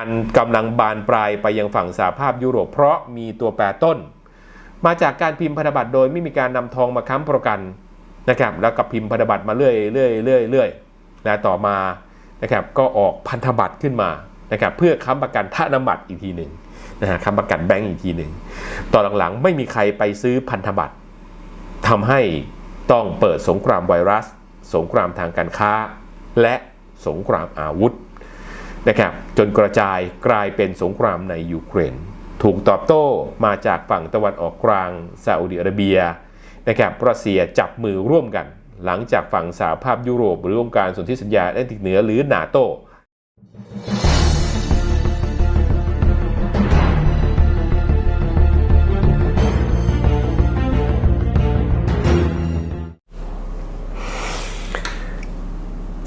การกำลังบานปลายไปยังฝั่งสหภาพยุโรปเพราะมีตัวแปรต้น มาจากการพิมพ์พันธบัตรโดยไม่มีการนำทองมาค้ำประกันนะครับแล้วก็พิมพ์พันธบัตรมาเรื่อยเรื่อยเรื่อยเรื่อยและต่อมานะครับก็ออกพันธบัตรขึ้นมานะครับเพื่อค้ำประกันท่านำบัตรอีกทีหนึ่งนะฮะค้ำประกันแบงก์อีกทีหนึ่งต่อหลังๆ ไม่มีใครไปซื้อพันธบัตรทำให้ต้องเปิดสงครามไวรัส สงครามทางการค้า และสงครามอาวุธ นะครับจนกระจายกลายเป็นสงครามในยูเครน ถูกตอบโต้มาจากฝั่งตะวันออกกลางซาอุดิอาระเบียนะครับรัสเซียจับมือร่วมกัน หลังจากฝั่งสหภาพยุโรป หรือองค์การสนธิสัญญาแอตแลนติกเหนือหรือนาโต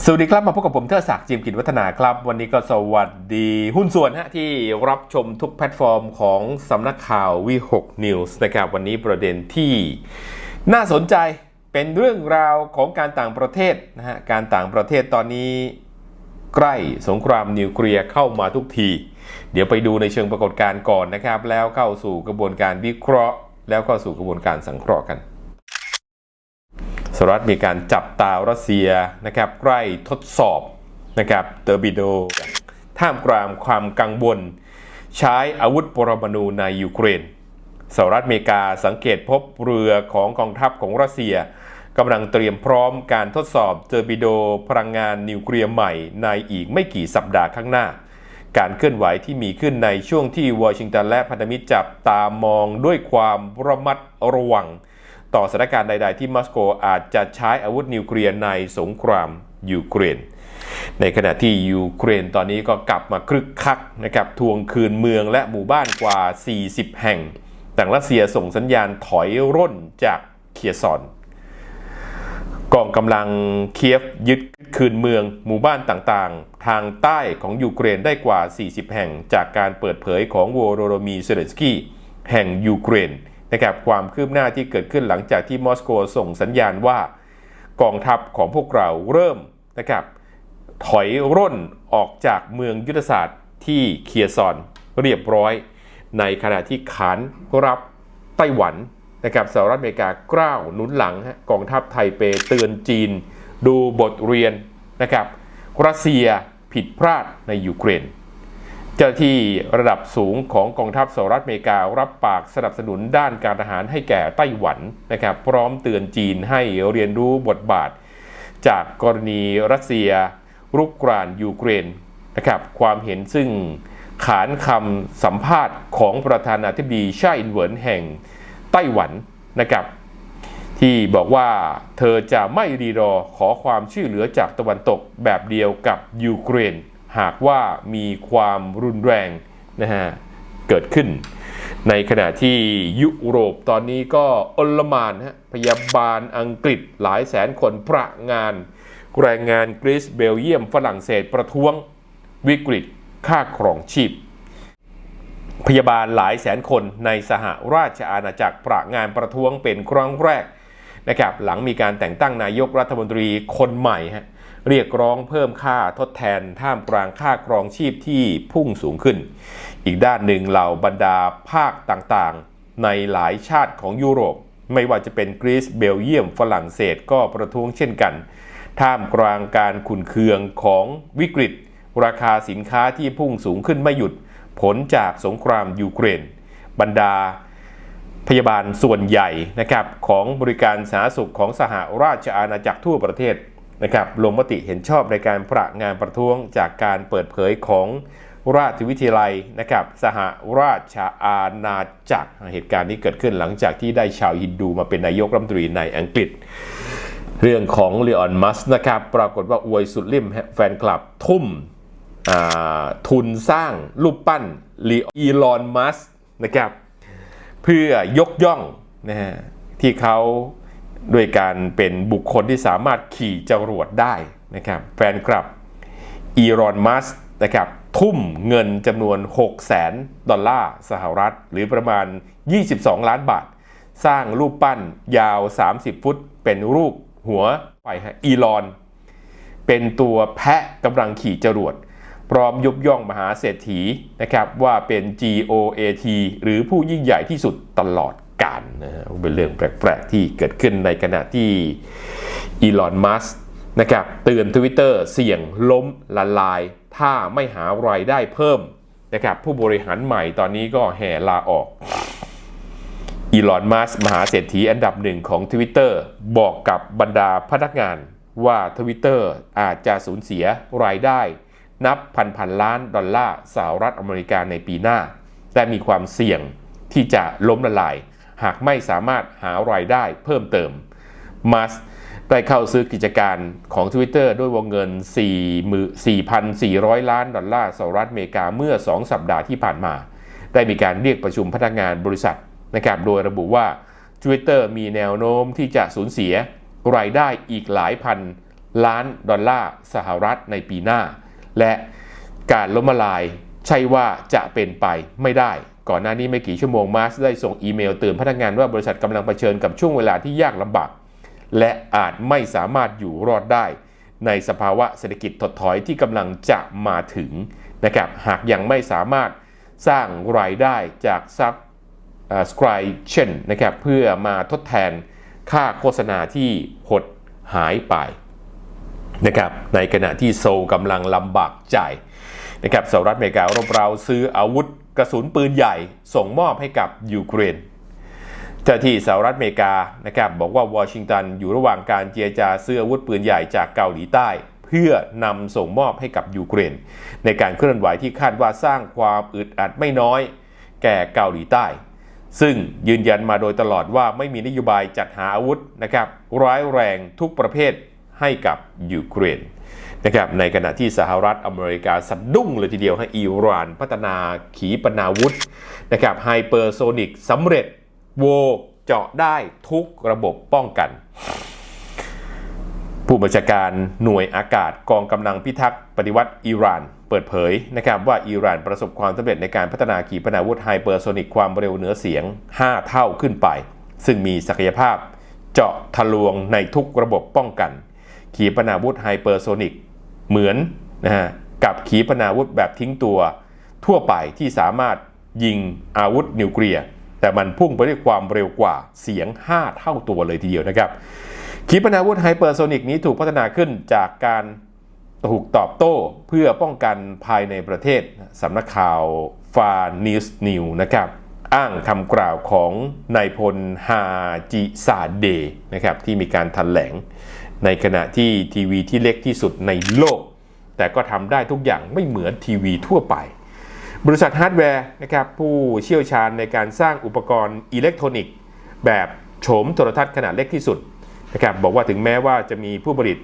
สวัสดีครับ มาพบกับผมเทอศักดิ์จิมกิจวัฒนาครับ วันนี้ก็สวัสดีหุ้นส่วนฮะที่รับชมทุกแพลตฟอร์มของสำนักข่าววี6 News นะครับ วันนี้ประเด็นที่น่าสนใจเป็นเรื่องราวของการต่างประเทศนะฮะการต่างประเทศตอนนี้ใกล้สงครามนิวเคลียร์เข้ามาทุกที เดี๋ยวไปดูในเชิงปรากฏการณ์ก่อนนะครับ แล้วเข้าสู่กระบวนการวิเคราะห์ แล้วเข้าสู่กระบวนการสังเคราะห์กัน สหรัฐมีการจับตารัสเซียนะครับใกล้ทดสอบนะครับเตอร์บิโด ท่ามกลางความกังวล ใช้อาวุธปรมาณูในยูเครนสหรัฐอเมริกาสังเกตพบเรือของกองทัพของรัสเซียกำลังเตรียมพร้อมการทดสอบเตอร์บิโดพลังงานนิวเคลียร์ใหม่ในอีกไม่กี่สัปดาห์ข้างหน้า การเคลื่อนไหวที่มีขึ้นในช่วงที่วอชิงตันและพันธมิตรจับตามองด้วยความระมัดระวัง ต่อสถานการณ์ใด ๆ ที่มอสโกอาจจะใช้อาวุธนิวเคลียร์ในสงครามยูเครน ในขณะที่ยูเครนตอนนี้ก็กลับมาคลึกคักนะครับทวงคืนเมืองและหมู่บ้านกว่า 40 แห่งต่างรัสเซียส่งสัญญาณถอยร่นจากเคียซอน กองกำลังเคียฟยึดคืนเมืองหมู่บ้านต่างๆ ทางใต้ของยูเครนได้กว่า 40 แห่งจากการเปิดเผยของโวโรโรมีเซเลนสกี้แห่งยูเครน นะครับความคืบหน้าที่เกิดขึ้นหลังจากที่มอสโกส่งสัญญาณว่ากองทัพของพวกเราเริ่มนะครับถอยร่นออกจากเมืองยุทธศาสตร์ที่เคียซอนเรียบร้อย ในขณะที่ขานรับไต้หวันนะครับสหรัฐอเมริกากล้าวหนุนหลังกองทัพไทเปเตือนจีน ดูบทเรียนนะครับรัสเซียผิดพลาดในยูเครน จ้าที่ระดับสูงของกองทัพสหรัฐอเมริกา รับปากสนับสนุนด้านการทหารให้แก่ไต้หวันนะครับพร้อมเตือนจีนให้เรียนรู้บทบาท จากกรณีรัสเซียรุกรานยูเครนนะครับความเห็นซึ่งขานคำสัมภาษณ์ของประธานาธิบดีชาอินเหวินแห่งไต้หวันนะครับที่บอกว่าเธอจะไม่รีรอขอความช่วยเหลือจากตะวันตกแบบเดียวกับยูเครน หากว่ามีความรุนแรงนะฮะเกิดขึ้น ในขณะที่ยุโรปตอนนี้ก็อลหมานฮะพยาบาลอังกฤษหลายแสนคนประงาน แรงงานกรีซเบลเยียมฝรั่งเศสประท้วงวิกฤตค่าครองชีพ พยาบาลหลายแสนคนในสหราชอาณาจักรประงานประท้วงเป็นครั้งแรกนะครับหลังมีการแต่งตั้งนายกรัฐมนตรีคนใหม่ฮะ เรียกร้องเพิ่มค่าทดแทนท่ามกลางค่าครองชีพที่พุ่งสูงขึ้น อีกด้านหนึ่งเหล่าบรรดาภาคต่างๆ ในหลายชาติของยุโรป ไม่ว่าจะเป็นกรีซเบลเยียม ฝรั่งเศสก็ประท้วงเช่นกัน ท่ามกลางการขุนเคืองของวิกฤต ราคาสินค้าที่พุ่งสูงขึ้นไม่หยุด ผลจากสงครามยูเครน บรรดาพยาบาลส่วนใหญ่นะครับของบริการสาธารณสุขของสหราชอาณาจักรทั่วประเทศ นะครับลงมติเห็นชอบในการประงานประท้วงจากการเปิดเผยของราชวิทยาลัยนะครับสหราชอาณาจักรเหตุการณ์นี้เกิดขึ้นหลังจากที่ได้ชาวฮินดูมาเป็นนายกรัฐมนตรีในอังกฤษ เรื่องของเลออนมัสนะครับปรากฏว่าอวยสุดริมแฟนคลับทุ่มทุนสร้างรูปปั้นลีอีลอนมัสนะครับเพื่อยกย่องนะฮะที่เขา ด้วยการเป็นบุคคลที่สามารถขี่จรวดได้นะครับแฟนคลับอีลอนมัสนะครับทุ่มเงินจำนวน 6 0แสนดอลลาร์สหรัฐ หรือประมาณ 22 ล้านบาท สร้างรูปปั้นยาว 30 ฟุต เป็นรูปหัวไปฮะอีลอน เป็นตัวแพะกำลังขี่จรวด พร้อมยกย่องมหาเศรษฐีนะครับว่าเป็น GOAT หรือผู้ยิ่งใหญ่ที่สุดตลอด กาลนะฮะเป็นเรื่องแปลก ๆ ที่เกิดขึ้นในขณะที่อีลอนมัสนะครับเตือน Twitter เสี่ยงล้มละลาย ถ้าไม่หารายได้เพิ่มนะครับผู้บริหารใหม่ตอนนี้ก็แห่ลาออกอีลอนมัสก์มหาเศรษฐีอันดับหนึ่งของ Twitter บอกกับบรรดาพนักงานว่า Twitter อาจจะสูญเสียรายได้ นับพันพันล้านดอลลาร์สหรัฐอเมริกาในปีหน้า และมีความเสี่ยงที่จะล้มละลาย หากไม่สามารถหารายได้เพิ่มเติมมัสได้เข้าซื้อกิจการของ Twitter ด้วยวงเงิน 4,400 ล้านดอลลาร์สหรัฐอเมริกาเมื่อ 2 สัปดาห์ที่ผ่านมา ได้มีการเรียกประชุมพนักงานบริษัทนะครับโดยระบุว่า Twitter มีแนวโน้มที่จะสูญเสียรายได้อีกหลายพันล้านดอลลาร์สหรัฐในปีหน้า และการล้มละลายใช่ว่าจะเป็นไปไม่ได้ ก่อนหน้านี้ไม่กี่ชั่วโมงมาสได้ส่งอีเมลเตือนพนักงานว่าบริษัทกำลังเผชิญกับช่วงเวลาที่ยากลำบาก และอาจไม่สามารถอยู่รอดได้ ในสภาวะเศรษฐกิจถดถอยที่กำลังจะมาถึงนะครับหากยังไม่สามารถสร้างรายได้จากซับสครายเช่นนะครับเพื่อมาทดแทนค่าโฆษณาที่หดหายไปนะครับในขณะที่โซลกำลังลำบากใจนะครับสหรัฐอเมริการบเราซื้ออาวุธ กระสุนปืนใหญ่ส่งมอบให้กับยูเครนเจ้าที่สหรัฐอเมริกานะครับบอกว่าวอชิงตันอยู่ระหว่างการเจรจาซื้ออาวุธปืนใหญ่จากเกาหลีใต้ เพื่อนำส่งมอบให้กับยูเครน ในการเคลื่อนไหวที่คาดว่าสร้างความอึดอัดไม่น้อย แก่เกาหลีใต้ ซึ่งยืนยันมาโดยตลอดว่าไม่มีนโยบายจัดหาอาวุธนะครับร้ายแรงทุกประเภทให้กับยูเครน นะครับในขณะที่สหรัฐอเมริกาสะดุ้งเลยทีเดียวให้อิหร่านพัฒนาขีปนาวุธนะครับไฮเปอร์โซนิกสำเร็จโวเจาะได้ทุกระบบป้องกัน ผู้บัญชาการหน่วยอากาศกองกำลังพิทักษ์ปฏิวัติอิหร่านเปิดเผยนะครับว่าอิหร่านประสบความสำเร็จในการพัฒนาขีปนาวุธไฮเปอร์โซนิกความเร็วเหนือเสียง 5 เท่าขึ้นไป ซึ่งมีศักยภาพเจาะทะลวงในทุกระบบป้องกัน ขีปนาวุธไฮเปอร์โซนิก เหมือนนะฮะกับขีปนาวุธแบบทิ้งตัว ทั่วไปที่สามารถยิงอาวุธนิวเคลียร์แต่มันพุ่งไปด้วยความเร็วกว่าเสียง 5 เท่าตัวเลยทีเดียวนะครับ ขีปนาวุธไฮเปอร์โซนิกนี้ถูกพัฒนาขึ้นจากการถูกตอบโต้เพื่อป้องกันภายในประเทศสำนักข่าวฟานิสนิวนะครับ อ้างคำกล่าวของนายพลฮาจิซาเดนะครับที่มีการถแถลง ในขณะที่ทีวีที่เล็กที่สุดในโลก แต่ก็ทำได้ทุกอย่างไม่เหมือนทีวีทั่วไป บริษัทฮาร์ดแวร์นะครับผู้เชี่ยวชาญในการสร้างอุปกรณ์อิเล็กทรอนิกส์แบบโฉมโทรทัศน์ขนาดเล็กที่สุดนะครับบอกว่าถึงแม้ว่าจะมีผู้ผลิต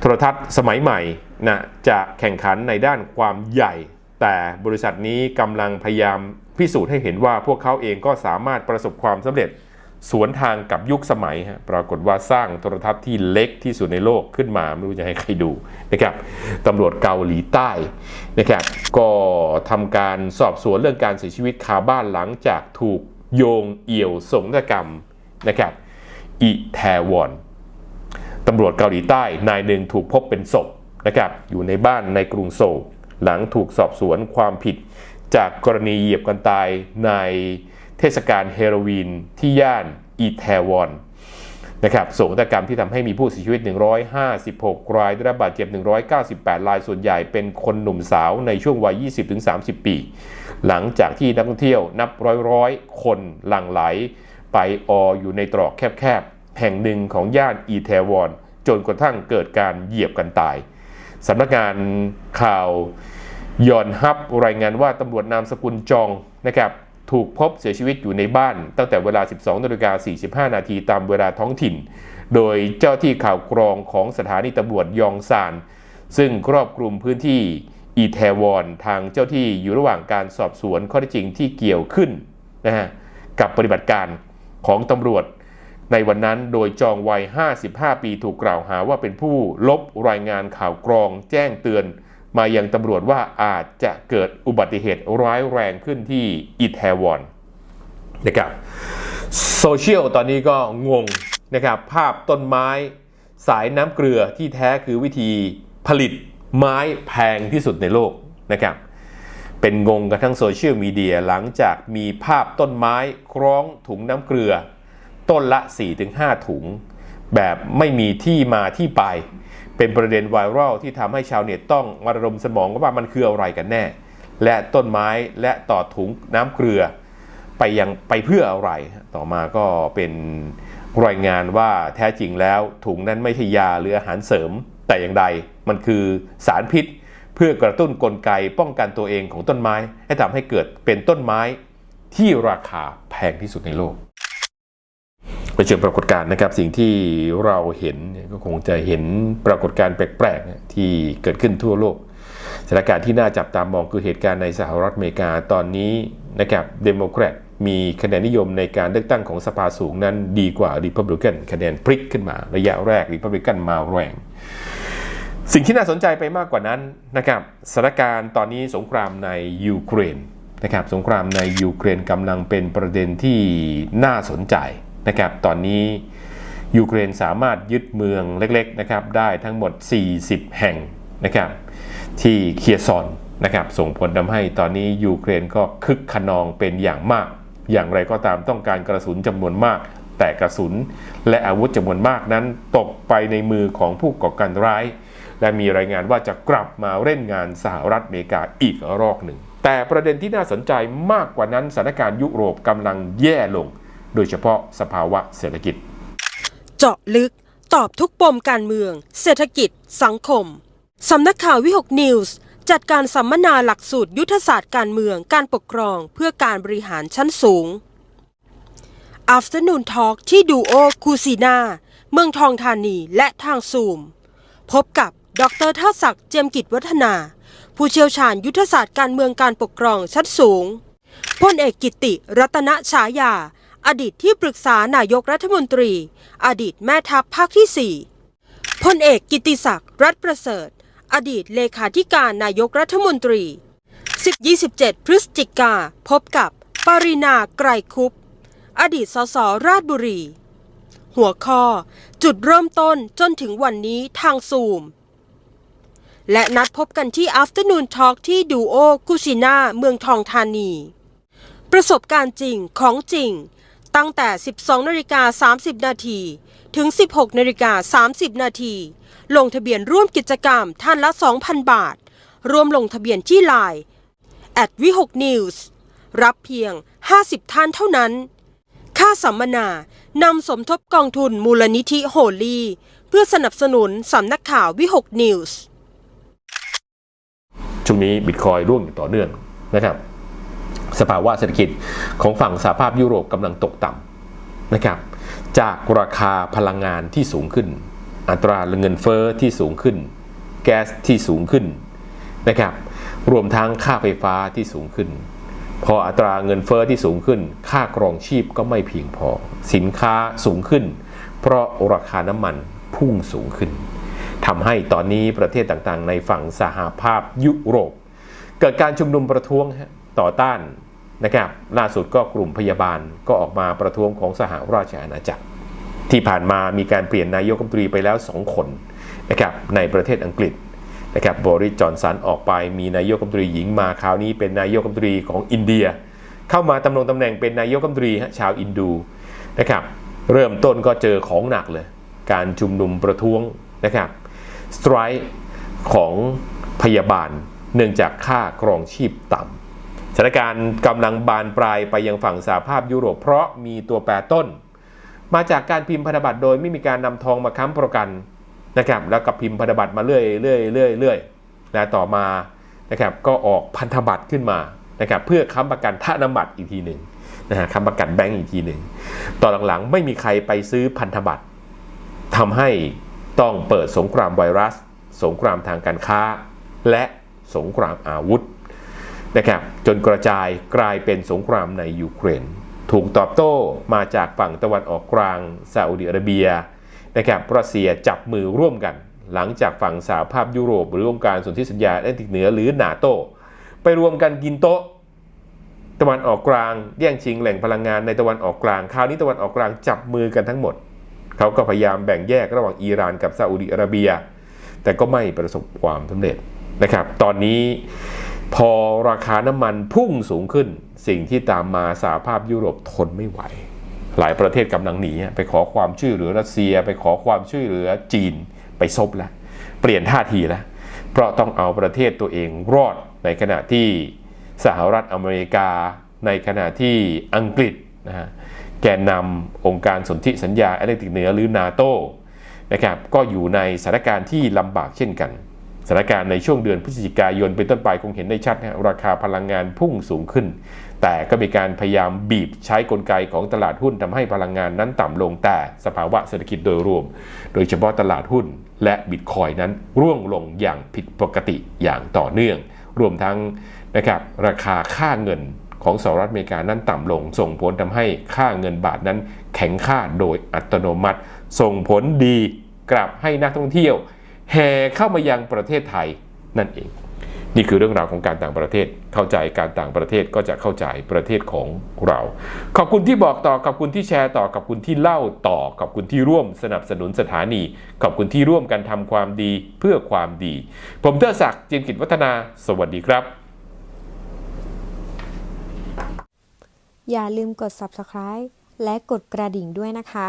โทรทัศน์สมัยใหม่นะจะแข่งขันในด้านความใหญ่ แต่บริษัทนี้กำลังพยายามพิสูจน์ให้เห็นว่าพวกเขาเองก็สามารถประสบความสำเร็จ สวนทางกับยุคสมัยฮะปรากฏว่าสร้างโทรทัศน์ที่เล็กที่สุดในโลกขึ้นมา ไม่รู้จะให้ใครดูนะครับตำรวจเกาหลีใต้นะครับก็ทำการสอบสวนเรื่องการเสียชีวิตคาบ้านหลังจากถูกโยงเอี่ยวสงครามนะครับอิแทวอนตำรวจเกาหลีใต้นายหนึ่งถูกพบเป็นศพนะครับอยู่ในบ้านในกรุงโซลหลังถูกสอบสวนความผิดจากกรณีเหยียบกันตายใน เทศกาลเฮโรวีนที่ย่านอีแทวอนนะครับโศกนาฏกรรมที่ทำให้มีผู้เสียชีวิต 156 ราย ได้รับบาดเจ็บ 198 ราย ส่วนใหญ่เป็นคนหนุ่มสาวในช่วงวัย 20-30 ปี หลังจากที่นักท่องเที่ยวนับร้อยๆ คนหลั่งไหล ไปอออยู่ในตรอกแคบๆ แห่งหนึ่งของย่านอีแทวอน จนกระทั่งเกิดการเหยียบกันตาย สำนักงานข่าวยอนฮับรายงานว่าตำรวจนามสกุลจองนะครับ ถูกพบเสียชีวิตอยู่ในบ้าน ตั้งแต่เวลา 12นาฬิกา45 นาทีตามเวลาท้องถิ่น โดยเจ้าที่ข่าวกรองของสถานีตำรวจยองซาน ซึ่งครอบคลุมพื้นที่อีแทวอนทางเจ้าที่อยู่ระหว่างการสอบสวนข้อเท็จจริงที่เกี่ยวขึ้นนะฮะกับปฏิบัติการของตำรวจ ในวันนั้นโดยจองวัย 55 ปีถูกกล่าวหาว่าเป็นผู้ลบรายงานข่าวกรองแจ้งเตือน มายังตำรวจว่าอาจจะเกิดอุบัติเหตุร้ายแรงขึ้นที่อิตแทวอนนะครับโซเชียลตอนนี้ก็งงนะครับภาพต้นไม้สายน้ำเกลือที่แท้คือวิธีผลิตไม้แพงที่สุดในโลกนะครับเป็นงงกันทั้งโซเชียลมีเดียหลังจากมีภาพต้นไม้คล้องถุงน้ำเกลือ ต้นละ 4-5 ถุง แบบไม่มีที่มาที่ไป เป็นประเด็นไวรัลที่ทำให้ชาวเน็ตต้องมาระดมสมองว่ามันคืออะไรกันแน่ และต้นไม้และต่อถุงน้ำเกลือ ไปยังไปเพื่ออะไร ต่อมาก็เป็นรายงานว่าแท้จริงแล้วถุงนั้นไม่ใช่ยาหรืออาหารเสริม แต่อย่างใดมันคือสารพิษ เพื่อกระตุ้นกลไกป้องกันตัวเองของต้นไม้ ให้ทำให้เกิดเป็นต้นไม้ที่ราคาแพงที่สุดในโลก เป็นเชิงปรากฏการณ์นะครับ สิ่งที่เราเห็นก็คงจะเห็นปรากฏการณ์แปลกๆที่เกิดขึ้นทั่วโลกสถานการณ์ที่น่าจับตามองคือเหตุการณ์ในสหรัฐอเมริกาตอนนี้นะครับเดโมแครตมีคะแนนนิยมในการเลือกตั้งของสภาสูงนั้นดีกว่าริพับลิกันคะแนนพลิกขึ้นมา ระยะแรกริพับลิกันมาแรง สิ่งที่น่าสนใจไปมากกว่านั้นนะครับสถานการณ์ตอนนี้สงครามในยูเครนนะครับสงครามในยูเครนกำลังเป็นประเด็นที่น่าสนใจ นะครับตอนนี้ยูเครนสามารถยึดเมืองเล็กๆนะครับได้ทั้งหมด 40 แห่งนะครับที่เคียร์ซอนนะครับส่งผลทำให้ตอนนี้ยูเครนก็คึกขนองเป็นอย่างมาก อย่างไรก็ตามต้องการกระสุนจำนวนมาก แต่กระสุนและอาวุธจำนวนมากนั้น ตกไปในมือของผู้ก่อการร้าย และมีรายงานว่าจะกลับมาเล่นงานสหรัฐอเมริกาอีกรอบหนึ่ง แต่ประเด็นที่น่าสนใจมากกว่านั้นสถานการณ์ยุโรปกำลังแย่ลง โดยเฉพาะสภาวะเศรษฐกิจ เจาะลึกตอบทุกปมการเมือง เศรษฐกิจ สังคม สำนักข่าววิหกนิวส์จัดการสัมมนาหลักสูตรยุทธศาสตร์การเมืองการปกครองเพื่อการบริหารชั้นสูง Afternoon Talk ที่ดูโอคูซีนาเมืองทองธานีและทางซูม พบกับดรท่าศักดิ์เจียมกิจวัฒนา ผู้เชี่ยวชาญยุทธศาสตร์การเมืองการปกครองชั้นสูงพลเอกกิติรัตนฉายา อดีตที่ปรึกษานายกรัฐมนตรี อดีตแม่ทัพภาคที่ 4พลเอกกิติศักดิ์รัฐประเสริฐ อดีตเลขาธิการนายกรัฐมนตรี 10-27 พฤศจิกาพบกับปรินาไกรคุปอดีตสสราชบุรี หัวข้อ จุดเริ่มต้นจนถึงวันนี้ทางซูม และนัดพบกันที่ Afternoon Talk ที่ดูโอกุชินาเมืองทองธานี ประสบการณ์จริงของจริง ตั้งแต่ 12นาฬิกา30 นาทีถึง 16นาฬิกา30 นาทีลงทะเบียนร่วมกิจกรรมท่านละ 2,000 บาทรวมลงทะเบียนที่ไลน์ at วิหก News รับเพียง 50 ท่านเท่านั้น ค่าสัมมนานำสมทบกองทุนมูลนิธิโฮลีเพื่อสนับสนุนสำนักข่าววิหกนิวส์ช่วงนี้บิตคอยร่วงอยู่ต่อเนื่องนะครับ สภาวะเศรษฐกิจของฝั่งสหภาพยุโรปกำลังตกต่ำนะครับ จากราคาพลังงานที่สูงขึ้น อัตราเงินเฟอ้อที่สูงขึ้น แก๊สที่สูงขึ้นนะครับ รวมทั้งค่าไฟฟ้าที่สูงขึ้น พออัตราเงินเฟอ้อที่สูงขึ้น ค่าครองชีพก็ไม่เพียงพอ สินค้าสูงขึ้น เพราะราคาน้ำมันพุ่งสูงขึ้นทำให้ตอนนี้ประเทศต่างๆ ในฝั่งสหภาพยุโรป เกิดการชุมนุมประท้วงฮะ ต่อต้านนะครับล่าสุดก็กลุ่มพยาบาลก็ออกมาประท้วงของสหราชอาณาจักร ที่ผ่านมามีการเปลี่ยนนายกรัฐมนตรีไปแล้ว 2 คนนะครับในประเทศอังกฤษนะครับบริจอนสันออกไปมีนายกรัฐมนตรีหญิงมาคราวนี้เป็นนายกรัฐมนตรีของอินเดีย เข้ามาตำแหน่งตำแหน่งเป็นนายกรัฐมนตรีชาวอินดูนะครับเริ่มต้นก็เจอของหนักเลย การชุมนุมประท้วงนะครับสไตร์ของพยาบาลเนื่องจากค่าครองชีพต่ำ สถานการณ์กำลังบานปลายไปยังฝั่งสหภาพยุโรปเพราะมีตัวแปรต้น มาจากการพิมพ์พันธบัตรโดยไม่มีการนำทองมาค้ำประกันนะครับแล้วก็พิมพ์พันธบัตรมาเรื่อยเรื่อยเรื่อยเรื่อยและต่อมานะครับก็ออกพันธบัตรขึ้นมานะครับเพื่อค้ำประกันท่านำบัตรอีกทีหนึ่งนะฮะค้ำประกันแบงก์อีกทีหนึ่งตอนหลังๆ ไม่มีใครไปซื้อพันธบัตรทำให้ต้องเปิดสงครามไวรัส สงครามทางการค้า และสงครามอาวุธ นะครับจนกระจายกลายเป็นสงครามในยูเครน ถูกตอบโต้มาจากฝั่งตะวันออกกลางซาอุดิอาระเบียนะครับรัสเซียจับมือร่วมกัน หลังจากฝั่งสหภาพยุโรป หรือองค์การสนธิสัญญาแอตแลนติกเหนือหรือนาโต ไปรวมกันกินโต๊ะ ตะวันออกกลาง แย่งชิงแหล่งพลังงานในตะวันออกกลางคราวนี้ตะวันออกกลางจับมือกันทั้งหมด เขาก็พยายามแบ่งแยกระหว่างอิหร่านกับซาอุดิอาระเบีย แต่ก็ไม่ประสบความสำเร็จนะครับ ตอนนี้ พอราคาน้ำมันพุ่งสูงขึ้น สิ่งที่ตามมาสหภาพยุโรปทนไม่ไหว หลายประเทศกำลังหนีไปขอความช่วยเหลือรัสเซีย ไปขอความช่วยเหลือจีนไปซบแล้วเปลี่ยนท่าทีแล้วเพราะต้องเอาประเทศตัวเองรอดในขณะที่สหรัฐอเมริกา ในขณะที่อังกฤษนะฮะแกนนำองค์การสนธิสัญญาแอตแลนติกเหนือหรือนาโตนะครับก็อยู่ในสถานการณ์ที่ลำบากเช่นกัน ถานการณ์ในช่วงเดือนพฤศจิกายนเป็นต้นไปคงเห็นได้ชัดนะราคาพลังงานพุ่งสูงขึ้น แต่ก็มีการพยายามบีบใช้กลไกของตลาดหุ้นทำให้พลังงานนั้นต่ำลงแต่สภาวะเศรษฐกิจโดยรวม โดยเฉพาะตลาดหุ้นและบิตคอยนั้นร่วงลงอย่างผิดปกติอย่างต่อเนื่อง รวมทั้งนะครับราคาค่าเงินของสหรัฐอเมริกานั้นต่ำลง ส่งผลทำให้ค่าเงินบาทนั้นแข็งค่าโดยอัตโนมัติ ส่งผลดีกลับให้นักท่องเที่ยว แห่เข้ามายังประเทศไทยนั่นเอง นี่คือเรื่องราวของการต่างประเทศเข้าใจการต่างประเทศก็จะเข้าใจประเทศของเรา ขอบคุณที่บอกต่อขอบคุณที่แชร์ต่อขอบคุณที่เล่าต่อขอบคุณที่ร่วมสนับสนุนสถานี ขอบคุณที่ร่วมกันทำความดีเพื่อความดี ผมเทอศักดิ์จินกิจวัฒนา สวัสดีครับ อย่าลืมกด subscribe และกดกระดิ่งด้วยนะคะ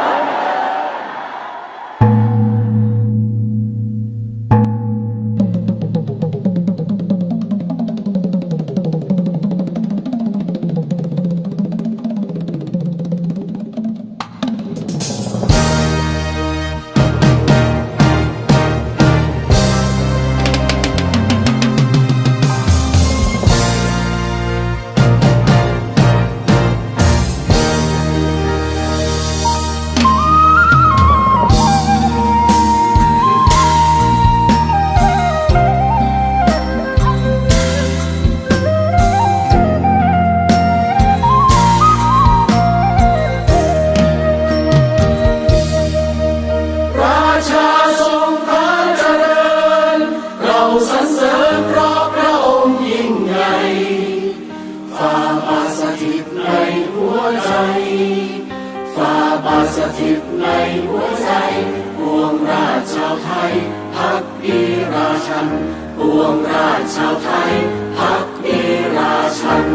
ชันปวงราชชาวไทยพักดีราชัน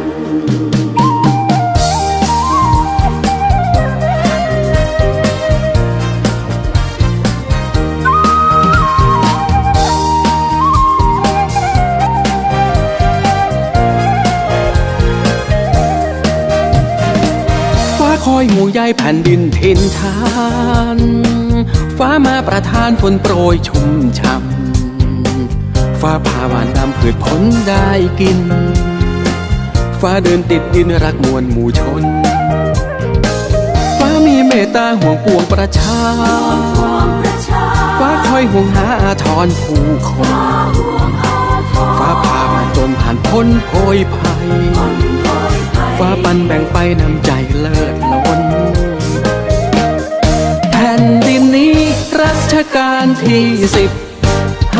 ฟ้าคอยห่วงใยแผ่นดินทินทาน ฟ้ามาประทานฝนโปรยชุ่มช่ำ ฟ้าพาหวานนำพืชผลได้กิน ฟ้าเดินติดดินรักมวลหมู่ชน ฟ้ามีเมตตาห่วงปวงประชา ฟ้าคอยห่วงหาอาทรผู้คน ฟ้าพาหวานตนผ่านพ้นโพยภัย ฟ้าปันแบ่งไปนำใจเลิศล้นแผ่นดินนี้รัชกาลที่สิบ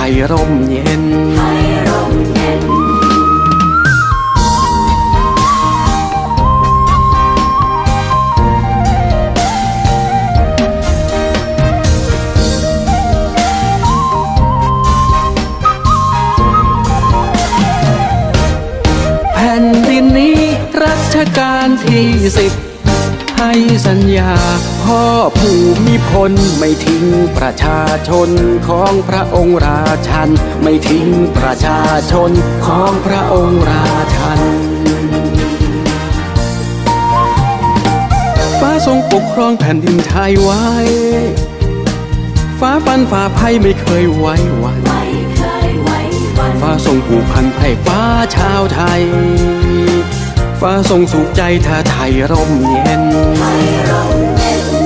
ไทยร่มเย็น แผ่นดินนี้รัชกาลที่สิบให้สัญญา พ่อผู้มีพลไม่ทิ้งประชาชนของพระองค์ราชัน ไม่ทิ้งประชาชนของพระองค์ราชัน ฟ้าทรงปกครองแผ่นดินไทยไว้ ฟ้าฟันฝ่าภัยไม่เคยไว้วันฟ้าทรงผูกพันไพ่ฟ้าชาวไทย ฟ้าทรงสุขใจถ้าไทยร่มเย็นไทยร่มเย็น